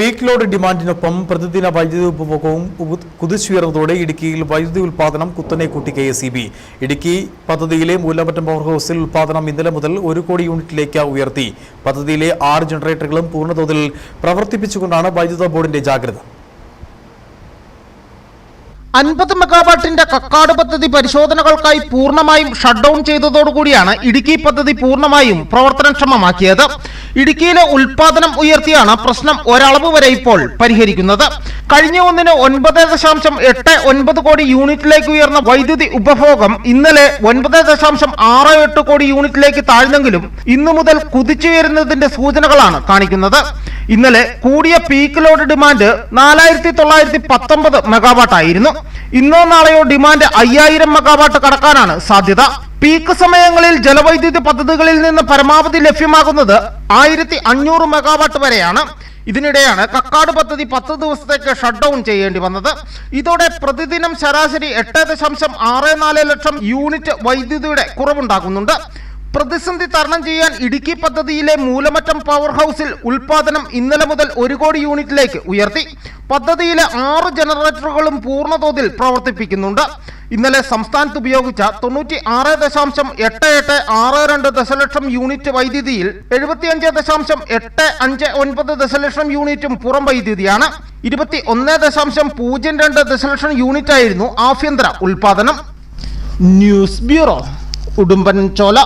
Peak load ഡിമാൻഡിനൊപ്പം പ്രതിദിന വൈദ്യുതി ഉപഭോഗവും ഉപ- കുതിച്ചുയർന്നതോടെ ഇടുക്കിയിൽ വൈദ്യുതി ഉൽപ്പാദനം കുത്തനെ കൂട്ടി കെ എസ് ഇടുക്കി പദ്ധതിയിലെ മൂലമറ്റം പവർ ഹൗസിൽ ഉൽപ്പാദനം ഇന്നലെ മുതൽ ഒരു കോടി യൂണിറ്റിലേക്ക് ഉയർത്തി. പദ്ധതിയിലെ ആറ് ജനറേറ്ററുകളും പൂർണതോതിൽ പ്രവർത്തിപ്പിച്ചുകൊണ്ടാണ് വൈദ്യുത ബോർഡിന്റെ ജാഗ്രത. അൻപത് മെഗാവാട്ടിന്റെ കക്കാട് പദ്ധതി പരിശോധനകൾക്കായി പൂർണമായും ഷട്ട് ഡൌൺ ചെയ്തതോടുകൂടിയാണ് ഇടുക്കി പദ്ധതി പൂർണമായും പ്രവർത്തനക്ഷമമാക്കിയത്. ഇടുക്കിയിലെ ഉൽപാദനം ഉയർത്തിയാണ് പ്രശ്നം ഒരളവ് വരെ ഇപ്പോൾ പരിഹരിക്കുന്നത്. കഴിഞ്ഞ ഒന്നിന് ഒൻപത് ദശാംശം എട്ട് ഒൻപത് കോടി യൂണിറ്റിലേക്ക് ഉയർന്ന വൈദ്യുതി ഉപഭോഗം ഇന്നലെ ഒൻപത് ദശാംശം ആറ് എട്ട് കോടി യൂണിറ്റിലേക്ക് താഴ്ന്നെങ്കിലും ഇന്നു മുതൽ കുതിച്ചുയരുന്നതിന്റെ സൂചനകളാണ് കാണിക്കുന്നത്. ഇന്നലെ കൂടിയ പീക്ക് ലോഡ് ഡിമാൻഡ് നാലായിരത്തി തൊള്ളായിരത്തി പത്തൊമ്പത് മെഗാവാട്ട് ആയിരുന്നു. ഇന്നോ നാളെയോ ഡിമാൻഡ് അയ്യായിരം മെഗാവാട്ട് കടക്കാനാണ് സാധ്യത. പീക്ക് സമയങ്ങളിൽ ജലവൈദ്യുതി പദ്ധതികളിൽ നിന്ന് പരമാവധി ലഭ്യമാകുന്നത് ആയിരത്തി അഞ്ഞൂറ് മെഗാവാട്ട് വരെയാണ്. ഇതിനിടെയാണ് കക്കാട് പദ്ധതി പത്ത് ദിവസത്തേക്ക് ഷട്ട് ഡൗൺ ചെയ്യേണ്ടി വന്നത്. ഇതോടെ പ്രതിദിനം ശരാശരി എട്ട് ദശാംശം ആറ് നാല് ലക്ഷം യൂണിറ്റ് വൈദ്യുതിയുടെ കുറവുണ്ടാകുന്നുണ്ട് പ്രതിസന്ധി തരണം ചെയ്യാൻ ഇടുക്കി പദ്ധതിയിലെ മൂലമറ്റം പവർ ഹൗസിൽ ഉൽപാദനം ഇന്നലെ മുതൽ ഒരു കോടി യൂണിറ്റിലേക്ക് ഉയർത്തി. പദ്ധതിയിലെ ആറ് ജനറേറ്ററുകളും പൂർണതോതിൽ പ്രവർത്തിപ്പിക്കുന്നുണ്ട്. ഇന്നലെ സംസ്ഥാനത്ത് ഉപയോഗിച്ച തൊണ്ണൂറ്റി ആറ് ദശാംശം എട്ട് എട്ട് ആറ് രണ്ട് ദശലക്ഷം യൂണിറ്റ് വൈദ്യുതിയിൽ എഴുപത്തിയഞ്ച് ദശാംശം എട്ട് അഞ്ച് ഒൻപത് ദശലക്ഷം യൂണിറ്റും പുറം വൈദ്യുതിയാണ്. ഇരുപത്തി ഒന്ന് ദശാംശം പൂജ്യം രണ്ട് ദശലക്ഷം യൂണിറ്റ് ആയിരുന്നു ആഭ്യന്തര ഉൽപാദനം. ന്യൂസ് ബ്യൂറോ ഉടുമ്പൻ ചോല